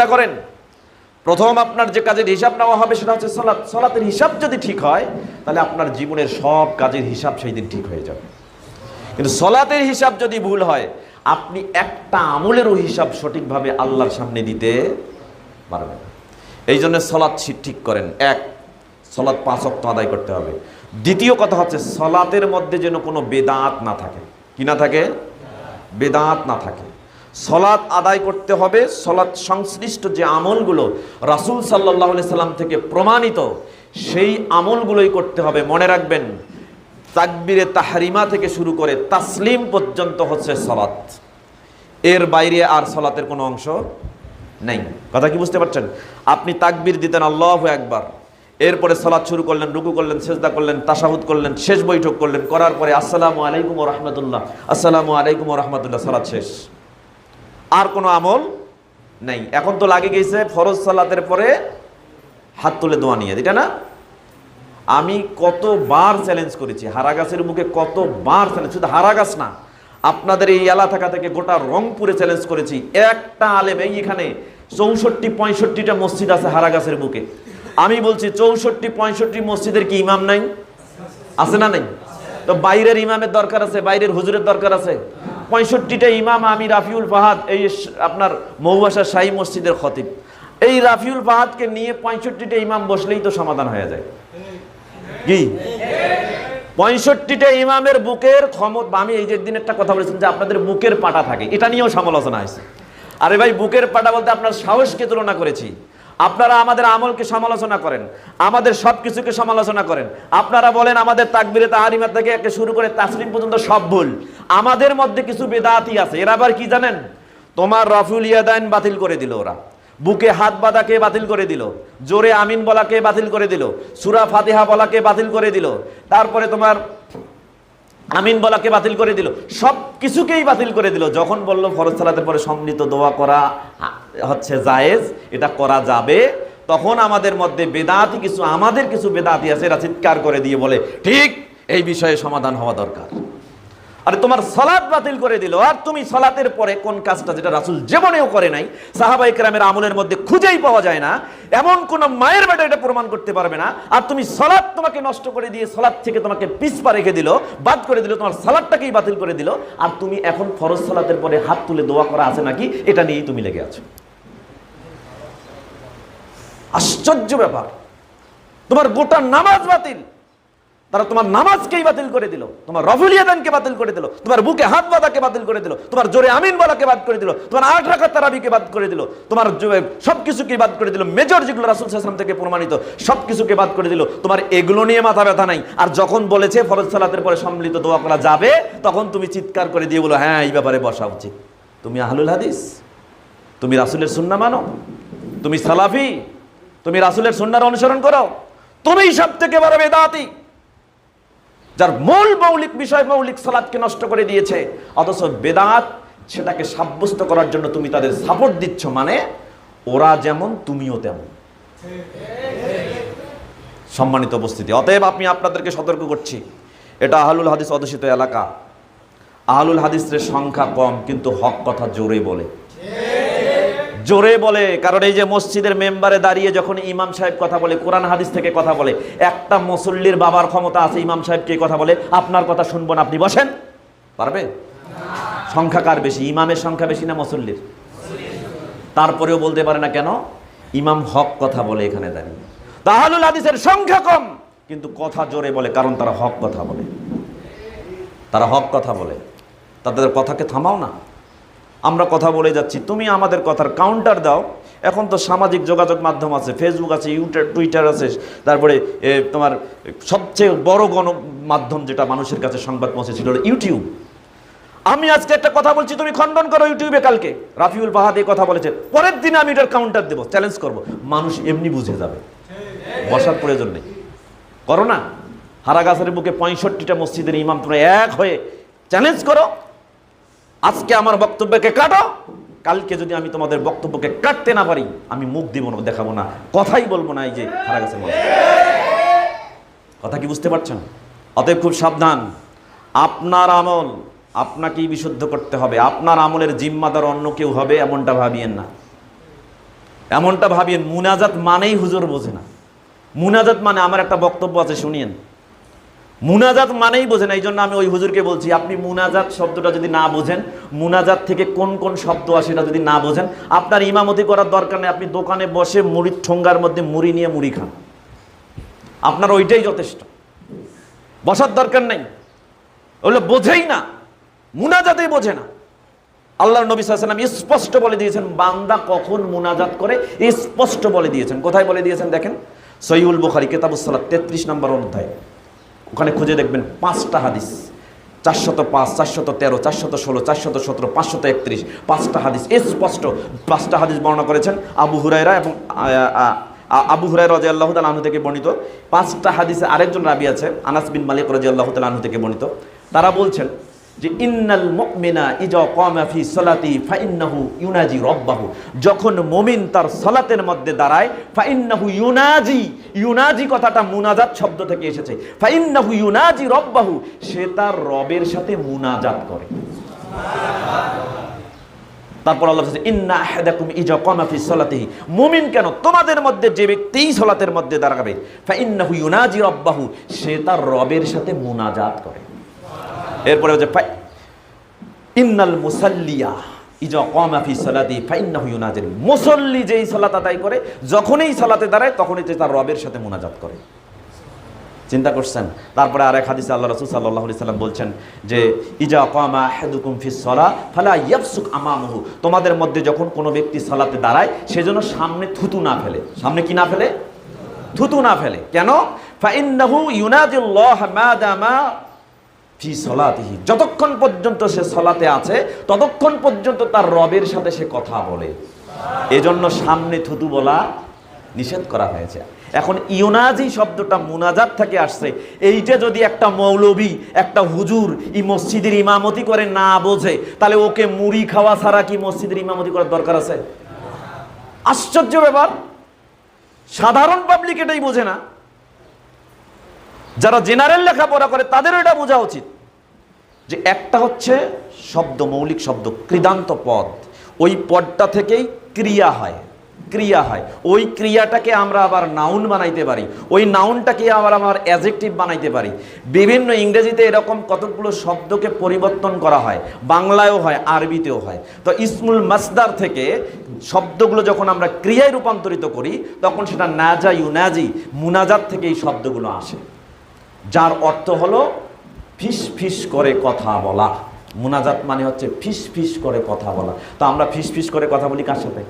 চেষ্টা করেন। প্রথম আপনার যে কাজের হিসাব নেওয়া হবে সেটা হচ্ছে সলাৎ। সলাতের হিসাব যদি ঠিক হয়, তাহলে আপনার জীবনের সব কাজের হিসাব সেই দিন ঠিক হয়ে যাবে। কিন্তু সলাতের হিসাব যদি ভুল হয়, আপনি একটা আমলেরও হিসাব সঠিকভাবে আল্লাহর সামনে দিতে পারবেন। এই জন্য সলাৎ ঠিক করেন। এক, সলাৎ পাঁচ অক্ট আদায় করতে হবে। দ্বিতীয় কথা হচ্ছে, সলাতের মধ্যে যেন কোনো বেদাত না থাকে। কি না থাকে? বেদাত না থাকে। সলাৎ আদায় করতে হবে। সলাৎ সংশ্লিষ্ট যে আমলগুলো রাসূল সাল্লাহ সাল্লাম থেকে প্রমাণিত, সেই আমলগুলোই করতে হবে। মনে রাখবেন, তাকবিরে তাহরিমা থেকে শুরু করে তাসলিম পর্যন্ত হচ্ছে সলাৎ। এর বাইরে আর সলাতের কোনো অংশ নেই। কথা কি বুঝতে পারছেন? আপনি তাকবির দিতেন আল্লাহ একবার এরপরে সলাৎ শুরু করলেন, রুকু করলেন, সেজদা করলেন তাসাহুদ করলেন, শেষ বৈঠক করলেন, করার পরে আসসালামু আলাইকুম রহমতুল্লাহ, আসসালামু আলাইকুম রহমতুল্লাহ সালাত শেষ। আর কোনো আমল নেই। এখন তো লাগে গেছে ফরজ সালাতের পরে হাত তুলে দোয়া নিয়ে। এটা না? আমি কতবার চ্যালেঞ্জ করেছি। হারাগাছের মুখে কতবার চ্যালেঞ্জ শুধু হারাগাছ না, আপনাদের এই এলা থাকা থেকে গোটা রংপুরে চ্যালেঞ্জ করেছি। একটা আলেম এই এখানে চৌষট্টি পঁয়ষট্টিটা মসজিদ আছে হারাগাছের বুকে আমি বলছি চৌষট্টি পঁয়ষট্টি মসজিদের কি ইমাম নাই? আছে না নাই? তো বাইরের ইমামের দরকার আছে, বাইরের হুজুরের দরকার আছে? পঁয়ষট্টিটা ইমাম আমি রাফিউল ফাহাদ, এই আপনার মৌবাসা শাহী মসজিদের খতিব। এই রাফিউল ফাহাদকে নিয়ে পঁয়ষট্টিটা ইমাম বসলেই তো সমাধান হয়ে যায়। কি? পঁয়ষট্টিটা ইমামের বুকের ক্ষমতা, আমি এই যে দিন একটা কথা বলেছিলাম যে আপনাদের বুকের পাটা থাকে, এটা নিয়েও সমালোচনা হয়েছে। আরে ভাই, বুকের পাটা বলতে আপনার সাহসকে তুলনা করেছি। আপনারা আমাদের আমলকে সমালোচনা করেন, আমাদের সব কিছুকে সমালোচনা করেন। আপনারা বলেন, আমাদের তাকবিরে তাহারিমা থেকে একে শুরু করে তাসলিম পর্যন্ত সব ভুল। আমাদের মধ্যে কিছু বেদাতি আছে, এরা আবার কি জানেন? তোমার রফুল ইয়াদাইন বাতিল করে দিল ওরা। বুকে হাত বাঁধাকে বাতিল করে দিল? জোরে আমিন বলাকে বাতিল করে দিল? সুরা ফাতিহা বলাকে বাতিল করে দিল? তারপরে তোমার আমিন বলাকে বাতিল করে দিল। সব কিছুকেই বাতিল করে দিল। যখন বলল ফরজ সালাতের পরে সম্মিলিত দোয়া করা হচ্ছে জায়েজ, এটা করা যাবে, তখন আমাদের মধ্যে বেদাতি কিছু, আমাদের কিছু বেদাতি আছে, এরা চিৎকার করে দিয়ে বলে, ঠিক এই বিষয়ে সমাধান হওয়া দরকার। আরে তোমার সলাৎ বাতিল করে দিল। আর তুমি সলাতের পরে কোন কাজটা যেটা রাসুল জীবনেও করে নাই সাহাবাই কেরামের আমলের মধ্যে খুঁজেই পাওয়া যায় না, এমন কোন মায়ের বেটা এটা প্রমাণ করতে পারবে না। আর তুমি সলাৎ তোমাকে নষ্ট করে দিয়ে সলাৎ থেকে তোমাকে পিছপা রেখে দিল, বাদ করে দিল, তোমার সালাদটাকেই বাতিল করে দিল। আর তুমি এখন ফরজ সালাতের পরে হাত তুলে দোয়া করা আছে নাকি, এটা নিয়েই তুমি লেগে আছো। আশ্চর্য ব্যাপার। তোমার গোটা নামাজ বাতিল। তারা তোমার নামাজকেই বাতিল করে দিল, তোমার রফুলিয়াদানকে বাতিল করে দিল, তোমার বুকে হাত বাঁধাকে বাতিল করে দিল, তোমার জোরে আমিন বলাকে বাদ করে দিল, তোমার আট রাখার তারাবিকে বাদ করে দিল, তোমার সব কিছুকে বাদ করে দিল। মেজর যেগুলো রাসুল সাল্লাম থেকে প্রমাণিত সব কিছুকে বাদ করে দিল। তোমার এগুলো নিয়ে মাথা ব্যথা নাই। আর যখন বলেছে ফরজ সালাতের পরে সম্মিলিত দোয়া করা যাবে, তখন তুমি চিৎকার করে দিয়ে বলো হ্যাঁ এই ব্যাপারে বসা উচিত। তুমি আহলুল হাদিস। তুমি রাসুলের সুন্না মানো। তুমি সালাফি। তুমি রাসুলের সুন্নার অনুসরণ করো। তুমি সব থেকে বড় বেদাতি। যার মূল মৌলিক বিষয় মৌলিক সালাদকে নষ্ট করে দিয়েছে, অথচ বেদাত সেটাকে সাব্যস্ত করার জন্য তুমি তাদের সাপোর্ট দিচ্ছ মানে ওরা যেমন, তুমিও তেমন। সম্মানিত উপস্থিতি। অতএব আমি আপনাদেরকে সতর্ক করছি। এটা আহলুল হাদিস অধ্যুষিত এলাকা। আহলুল হাদিসের সংখ্যা কম, কিন্তু হক কথা জোরে বলে। জোরে বলে, কারণ এই যে মসজিদের মেম্বারে দাঁড়িয়ে যখন ইমাম সাহেব কথা বলে, কোরআন হাদিস থেকে কথা বলে, একটা মুসল্লির বাবার ক্ষমতা আছে, ইমাম সাহেবকে কথা বলে, আপনার কথা শুনব না, আপনি বসেন। পারবে? সংখ্যা কার বেশি, ইমামের সংখ্যা বেশি না মুসল্লির? তারপরেও বলতে পারে না কেন? ইমাম হক কথা বলে এখানে দাঁড়িয়ে। তাহালুল হাদিসের সংখ্যা কম, কিন্তু কথা জোরে বলে, কারণ তারা হক কথা বলে। তারা হক কথা বলে। তাদের কথাকে থামাও না। আমরা কথা বলে যাচ্ছি। তুমি আমাদের কথার কাউন্টার দাও। এখন তো সামাজিক যোগাযোগ মাধ্যম আছে ফেসবুক আছে ইউটার টুইটার আছে, তারপরে তোমার সবচেয়ে বড় গণ মাধ্যম যেটা মানুষের কাছে সংবাদ পৌঁছেছিল ইউটিউব আমি আজকে একটা কথা বলছি, তুমি খণ্ডন করো ইউটিউবে কালকে। রাফিউল বাহাদ এই কথা বলেছে। পরের দিনে আমি এটার কাউন্টার দেবো চ্যালেঞ্জ করব। মানুষ এমনি বুঝে যাবে। বসার প্রয়োজন নেই। করো না। হারাগাছের বুকে পঁয়ষট্টিটা মসজিদের ইমাম তোমরা এক হয়ে চ্যালেঞ্জ করো। আজকে আমার বক্তব্যকে কাটো। কালকে যদি আমি তোমাদের বক্তব্যকে কাটতে না পারি, আমি মুখ দিব না, দেখাবো না। কথাই বলব না এই যে হারা গেছে কথা কি বুঝতে পারছেন? অতএব খুব সাবধান। আপনার আমল আপনাকেই বিশুদ্ধ করতে হবে। আপনার আমলের জিম্মাদার অন্য কেউ হবে, এমনটা ভাবিয়েন না। এমনটা ভাবিয়েন, মুনাজাত মানেই হুজুর বোঝে না। মুনাজাত মানে আমার একটা বক্তব্য আছে, শুনিয়েন। মুনাজাত মানেই বোঝেন এই জন্য আমি ওই হুজুরকে বলছি, আপনি মুনাজাত শব্দটা যদি না বোঝেন, মুনাজাত থেকে কোন কোন শব্দ আসে এটা যদি না বোঝেন, আপনার ইমামতি করার দরকার নেই, আপনি দোকানে বসে মুড়ির ঠোঙ্গার মধ্যে মুড়ি নিয়ে মুড়ি খান। আপনার ওইটাই যথেষ্ট। বসার দরকার নেই। ওগুলো বোঝেই না। মুনাজাতেই বোঝে না। আল্লাহ নবী সাল্লাম স্পষ্ট বলে দিয়েছেন, বান্দা কখন মুনাজাত করে, স্পষ্ট বলে দিয়েছেন। কোথায় বলে দিয়েছেন দেখেন? সৈউল বুখারি কেতাবুসাল্লাহ তেত্রিশ নম্বর অধ্যায়। ওখানে খুঁজে দেখবেন পাঁচটা হাদিস। চারশত পাঁচ, চারশত তেরো, চারশত ষোলো, চারশত সতেরো, পাঁচশত একত্রিশ, পাঁচটা হাদিস। স্পষ্ট, পাঁচটা হাদিস বর্ণনা করেছেন আবু হুরাইরা এবং আবু হুরাই রাজি আল্লাহ তাল আনহু থেকে বর্ণিত। পাঁচটা হাদিসে আরেকজন রাবি আছে, আনাস বিন মালিক রাজি আল্লাহ তাল আনহু থেকে বর্ণিত। তারা বলছেন যে ইন্নাল মুমিনা ইজা কামা ফি সালাতি ফাইন্নাহু ইউনাজি রব্বাহু। যখন মুমিন তার সালাতের মধ্যে দাঁড়ায়, ফাইন্নাহু ইউনাজি ইউনাজি কথাটা মুনাজাত শব্দ থেকে এসেছে। ফাইন্নাহু ইউনাজি রব্বাহু, সে তার রবের সাথে মুনাজাত করে। তারপর আল্লাহ বলছে, ইন্না আহাদাকুম ইজা কামা ফি সালাতিহি। মুমিন কেন? তোমাদের মধ্যে যে ব্যক্তি সালাতের মধ্যে দাঁড়াবে, ফাইন্নাহু ইউনাজি রব্বাহু, সে তার রবের সাথে মুনাজাত করে। এরপরে হচ্ছে ইন্নাল মুসাল্লিয়া ইজা কামা ফি ফাইন্নাহু ইউনাজির। মুসল্লি যেই সালাত আদায় করে, যখনই সালাতে দাঁড়ায়, তখনই তার রবের সাথে মুনাজাত করে। চিন্তা করছেন? তারপরে আরেক হাদিসে আল্লাহ রাসূল আলাইহি সাল্লাম বলছেন যে, ইজা কামা আহাদুকুম ফিস সালা ফালা ইয়াফসুক আমামহু। তোমাদের মধ্যে যখন কোনো ব্যক্তি সালাতে দাঁড়ায় সেজন্য সামনে থুতু না ফেলে। সামনে কি না ফেলে? থুতু না ফেলে। কেন? ফাইন্নাহু ইউনাদিল্লাহ মাদামা ফি সলাতিহি। যতক্ষণ পর্যন্ত সে সলাতে আছে, ততক্ষণ পর্যন্ত তার রবের সাথে সে কথা বলে। এজন্য সামনে থুতু বলা নিষেধ করা হয়েছে। এখন ইউনাজি শব্দটা মুনাজাত থেকে আসছে। এইটা যদি একটা মৌলবী, একটা হুজুর ই মসজিদের ইমামতি করে না বোঝে, তাহলে ওকে মুড়ি খাওয়া ছাড়া কি মসজিদের ইমামতি করার দরকার আছে? আশ্চর্য ব্যাপার। সাধারণ পাবলিক এটাই বোঝে না। যারা জেনারেল লেখাপড়া করে, তাদেরও এটা বোঝা উচিত যে একটা হচ্ছে শব্দ, মৌলিক শব্দ কৃদান্ত পদ। ওই পদটা থেকেই ক্রিয়া হয় ক্রিয়া হয়। ওই ক্রিয়াটাকে আমরা আবার নাউন বানাইতে পারি। ওই নাউনটাকে আবার আমার অ্যাজেক্টিভ বানাইতে পারি। বিভিন্ন ইংরেজিতে এরকম কতগুলো শব্দকে পরিবর্তন করা হয়। বাংলায়ও হয়, আরবিতেও হয়। তো ইসমুল মাসদার থেকে শব্দগুলো যখন আমরা ক্রিয়ায় রূপান্তরিত করি, তখন সেটা নাজা, ইউনাজি, মুনাজাত থেকে এই শব্দগুলো আসে। যার অর্থ হলো ফিস ফিস করে কথা বলা। মুনাজাত মানে হচ্ছে ফিস ফিস করে কথা বলা। তো আমরা ফিস ফিস করে কথা বলি কার সাথে?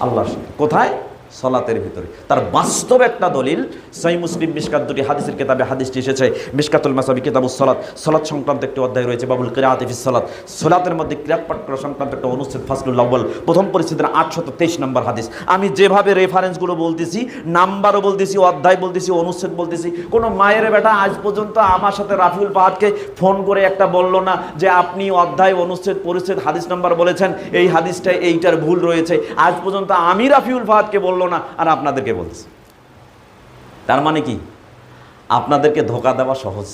আল্লাহর সাথে। কোথায়? সলাতের ভিতরে। তার বাস্তব একটা দলিল সাই মুসলিম মিসকাত দুটি হাদিসের কেতাবে হাদিসটি এসেছে। মিসকাতুল মাসাবি কিতাবুস সলাত। সলাত সংক্রান্ত একটি অধ্যায় রয়েছে, বাবুল কিরাত ফিস সলাত সলাতের মধ্যে ক্রিয়াত পাঠ করা সংক্রান্ত একটা অনুচ্ছেদ, ফাসলুল আউ্বাল প্রথম পরিস্থিতির আটশত তেইশ নম্বর হাদিস। আমি যেভাবে রেফারেন্সগুলো বলতেছি, নাম্বারও বলতেছি, অধ্যায় বলতেছি, অনুচ্ছেদ বলতেছি, কোনো মায়ের বেটা আজ পর্যন্ত আমার সাথে রাফিউল পাহাদকে ফোন করে একটা বলল না যে আপনি অধ্যায়, অনুচ্ছেদ, পরিচ্ছেদ, হাদিস নাম্বার বলেছেন, এই হাদিসটা এইটার ভুল রয়েছে। আজ পর্যন্ত আমি রাফিউল ফাহাদকে বলল না, আর আপনাদেরকে বলছি তার মানে কি? আপনাদেরকে ধোকা দেওয়া সহজ।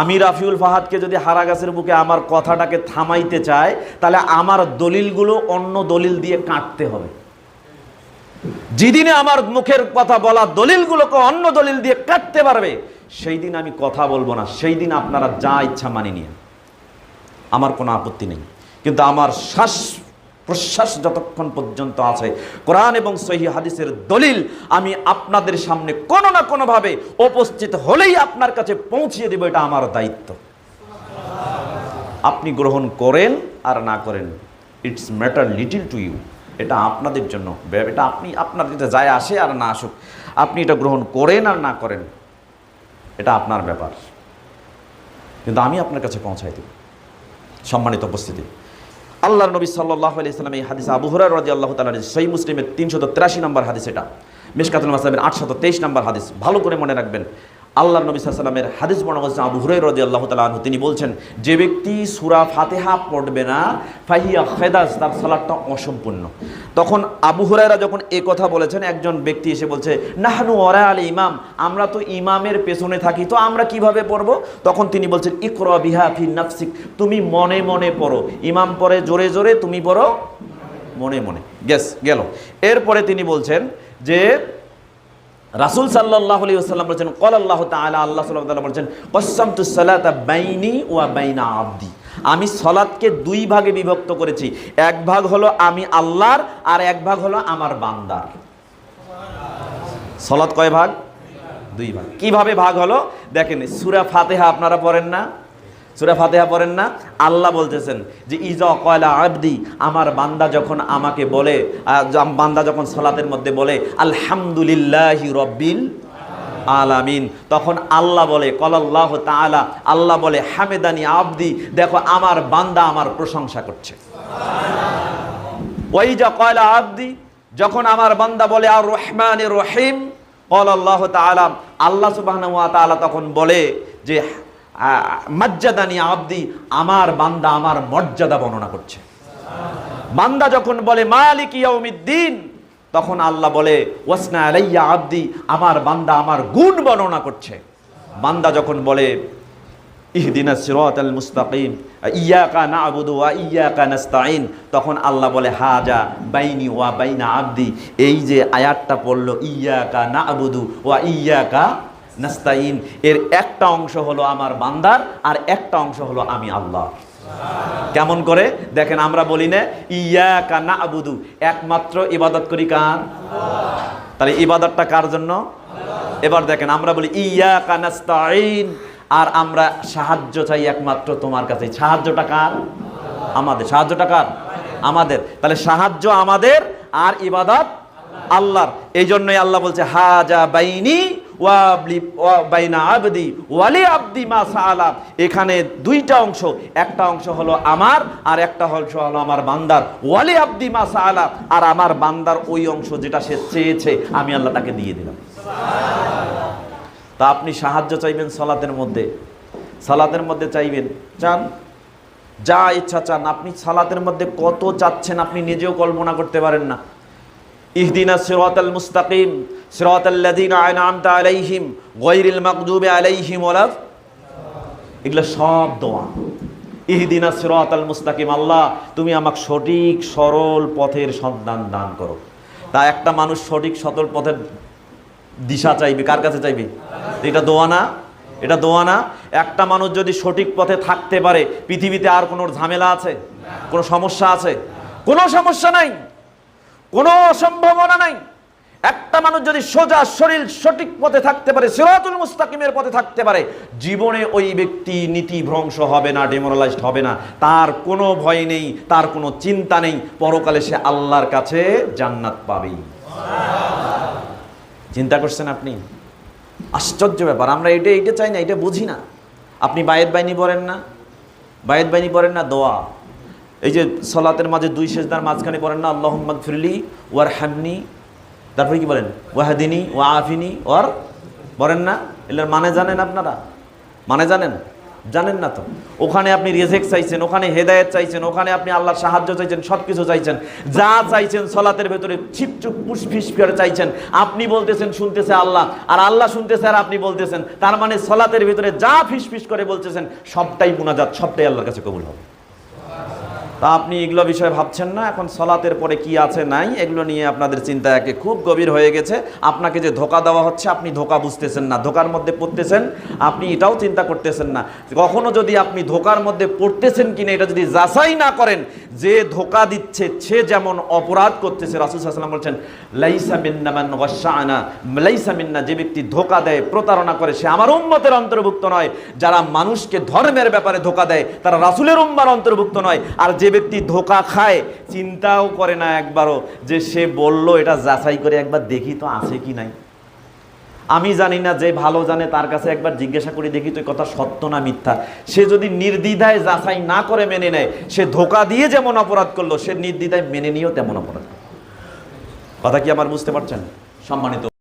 আমি রাফিউল ফাহাদকে যদি হারা গাছের বুকে আমার কথাটাকে থামাইতে চায় তাহলে আমার দলিলগুলো অন্য দলিল দিয়ে কাটতে হবে। যেদিনে আমার মুখের কথা বলা দলিলগুলোকে অন্য দলিল দিয়ে কাটতে পারবে সেই দিন আমি কথা বলব না। সেই দিন আপনারা যা ইচ্ছা মানি নিয়ে আমার কোনো আপত্তি নেই। কিন্তু আমার শ্বাস প্রশ্বাস যতক্ষণ পর্যন্ত আছে। কোরআন এবং সহি হাদিসের দলিল আমি আপনাদের সামনে কোনো না কোনোভাবে উপস্থিত হলেই আপনার কাছে পৌঁছিয়ে দেবো, এটা আমার দায়িত্ব। আপনি গ্রহণ করেন আর না করেন it's matter little to you এটা আপনাদের জন্য, এটা আপনি, আপনার যেটা যায় আসে আর না আসুক। আপনি এটা গ্রহণ করেন আর না করেন, এটা আপনার ব্যাপার। কিন্তু আমি আপনার কাছে পৌঁছাই দেব, সম্মানিত উপস্থিতি। আল্লাহর নবী সাল্লাহ আলি ইসলাম এই হাদিস আবু রাজি আল্লাহ তালা সেই মুসলিমের তিনশত তিরাশি নম্বর হাদিস এটা। মিসকাতুল মাসলামের আটশত তেইশ নম্বর হাদিস। ভালো করে মনে রাখবেন। আল্লাহ নবী সাল্লামের হাদিস বর্ণনা করছেন আবু হুরাই রাজি আল্লাহ তালা তিনি বলছেন, যে ব্যক্তি সুরা ফাতেহা পড়বে না, ফাহিয়া খেদাস তার সালাদটা অসম্পূর্ণ। তখন আবু হুরাইরা যখন এ কথা বলেছেন, একজন ব্যক্তি এসে বলছে, নাহানু ওরা আলী ইমাম, আমরা তো ইমামের পেছনে থাকি, তো আমরা কীভাবে পড়ব? তখন তিনি বলছেন, ইকর বিহা ফি নাফসিক, তুমি মনে মনে পড়ো। ইমাম পড়ে জোরে জোরে, তুমি পড়ো মনে মনে। গেস গেল। এরপরে তিনি বলছেন যে রাসুল সাল্লাহ আসাল্লাম বলছেন, কল আল্লাহ তালা আল্লাহ সাল্লাহ বলছেন বলছেন কসামতু সালাতা বাইনি ওয়া বাইনা আব্দি আমি সলাৎকে দুই ভাগে বিভক্ত করেছি, এক ভাগ হলো আমি আল্লাহর আর এক ভাগ হলো আমার বান্দার। সলাৎ কয় ভাগ? দুই ভাগ। কীভাবে ভাগ হলো? দেখেন, সুরা ফাতেহা আপনারা পড়েন না? সুরা ফাতেহা পড়েন না? আল্লাহ বলতেছেন যে, ইজা কয়লা আবদি আমার বান্দা যখন আমাকে বলে বান্দা যখন সলাতের মধ্যে বলে, আলহামদুলিল্লাহি রব্বিল আলামিন তখন আল্লাহ বলে, কলাল্লাহ তাআলা আল্লাহ বলে, হামেদানি আবদি দেখো, আমার বান্দা আমার প্রশংসা করছে। ওয়াইজা কয়লা আবদি, যখন আমার বান্দা বলে আর রহমান রহিম কল আল্লাহ আল্লাহ ওয়া তখন বলে যে মজ্জাদানি আব্দি আমার বান্দা আমার মর্যাদা বর্ণনা করছে। বান্দা যখন বলে, মালিক ইয়াউমিদ্দিন তখন আল্লাহ বলে, ওয়াসনা আলাইয়া আব্দি আমার বান্দা আমার গুণ বর্ণনা করছে। বান্দা যখন বলে, ইহদিনা সিরাতাল মুস্তাকিম ইয়াকা না'বুদু ওয়া ইয়াকা নাস্তাইন তখন আল্লাহ বলে, হাজা বাইনি ওয়া বাইনা আব্দি এই যে আয়াতটা পড়ল, ইয়াকা না'বুদু ওয়া ইয়াকা নাস্তাইন। এর একটা অংশ হলো আমার বান্দার, আর একটা অংশ হলো আমি আল্লাহ। কেমন করে? দেখেন আমরা বলি না, ইয়াকা না'বুদু একমাত্র ইবাদত করি কার? তাহলে ইবাদতটা কার জন্য? এবার দেখেন আমরা বলি ইয়া কানাস্তাইন আর আমরা সাহায্য চাই একমাত্র তোমার কাছে। সাহায্যটা কার? আমাদের। সাহায্যটা কার? আমাদের। তাহলে সাহায্য আমাদের, আর ইবাদত আল্লাহর। এই জন্যই আল্লাহ বলছে, হাজা বাইনি ওয়াবলি মা এখানে দুইটা অংশ, একটা অংশ হলো আমার আর একটা অংশ হলো আমার বান্দার। ওয়ালি আবদি মা সাআলা, আর আমার বান্দার ওই অংশ যেটা সে চেয়েছে, আমি আল্লাহ তাকে দিয়ে দিলাম। তা আপনি সাহায্য চাইবেন সালাতের মধ্যে? সালাতের মধ্যে চাইবেন? চান? যা ইচ্ছা চান। আপনি সালাতের মধ্যে কত চাচ্ছেন আপনি নিজেও কল্পনা করতে পারেন না। ইহদিনা সিরাতাল মুস্তাকিম। সিরাতাল্লাযীনা আনআমতা আলাইহিম গায়রিল মাগদুবি আলাইহিম ওয়ালা এগুলো সব দোয়া। মুস্তাকিম, আল্লাহ, তুমি সঠিক, সরল পথের সন্ধান দান করো। তা একটা মানুষ সঠিক, সরল পথের দিশা চাইবে, কার কাছে চাইবে? এটা দোয়া না, এটা দোয়া না। একটা মানুষ যদি সঠিক পথে থাকতে পারে, পৃথিবীতে আর কোনো ঝামেলা আছে? কোনো সমস্যা আছে? কোনো সমস্যা নাই। কোনো সম্ভাবনা নাই। একটা মানুষ যদি সোজা শরীর সঠিক পথে থাকতে পারে, সিরাতুল মুস্তাকিমের পথে থাকতে পারে, জীবনে ওই ব্যক্তি নীতি ভ্রংশ হবে না ডেমোরালাইজড হবে না। তার কোনো ভয় নেই, তার কোনো চিন্তা নেই। পরকালে সে আল্লাহর কাছে জান্নাত পাবেই। চিন্তা করছেন আপনি? আশ্চর্য ব্যাপার, আমরা এটা এটা চাই না, এটা বুঝি না। আপনি বায়েত বাইনি পড়েন না? বায়েত বাইনি পড়েন না, দোয়া। এই যে সলাতের মাঝে দুই শেষদার মাঝখানে পড়েন না আল্লাহ ফিরলি ওয়ার হামনি তারপরে কি বলেন? ওয়াহাদিনী ওয়া আফিনি ওয়ার বলেন না? এটার মানে জানেন আপনারা? মানে জানেন? জানেন না তো। ওখানে আপনি রেজেক চাইছেন, ওখানে হেদায়েত চাইছেন, ওখানে আপনি আল্লাহর সাহায্য চাইছেন সব কিছু চাইছেন। যা চাইছেন সলাতের ভেতরে ছিপচুপ পুষ্পিস করে চাইছেন। আপনি বলতেছেন, শুনতেছে আল্লাহ। আর আল্লাহ শুনতেছে আর আপনি বলতেছেন। তার মানে সলাতের ভেতরে যা ফিসফিস করে বলতেছেন, সবটাই মুনাজাত, সবটাই আল্লাহর কাছে কবুল হবে। তা আপনি এগুলো বিষয়ে ভাবছেন না? এখন সলাতের পরে কি আছে, নাই, এগুলো নিয়ে আপনাদের চিন্তা একে খুব গভীর হয়ে গেছে। আপনাকে যে ধোকা দেওয়া হচ্ছে, আপনি ধোকা বুঝতেছেন না, ধোকার মধ্যে পড়তেছেন, আপনি এটাও চিন্তা করতেছেন না। কখনো যদি আপনি ধোকার মধ্যে পড়তেছেন কিনা, এটা যদি যাচাই না করেন, যে ধোকা দিচ্ছে, সে যেমন অপরাধ করতেছে, রাসুল সাল্লাম বলছেন, লাইসা মিন্না মান গসানা লাইসা মিন্না যে ব্যক্তি ধোকা দেয়, প্রতারণা করে, সে আমার উম্মতের অন্তর্ভুক্ত নয়। যারা মানুষকে ধর্মের ব্যাপারে ধোকা দেয়, তারা রাসুলের উম্মার অন্তর্ভুক্ত নয়। আর যে ব্যক্তি ধোকা খায়, চিন্তাও করে না একবারও যে সে বলল এটা যাচাই করে একবার দেখি তো আছে কি নাই। আমি জানি না যে ভালো জানে তার কাছে একবার জিজ্ঞাসা করে দেখি তো কথা সত্য না মিথ্যা। সে যদি নির্দ্বিধায় যাচাই না করে মেনে নেয়, সে ধোকা দিয়ে যেমন অপরাধ করল, সে নির্দ্বিধায় মেনে নিয়েও তেমন অপরাধ কথা কি আমার বুঝতে পারছেন? সম্মানিত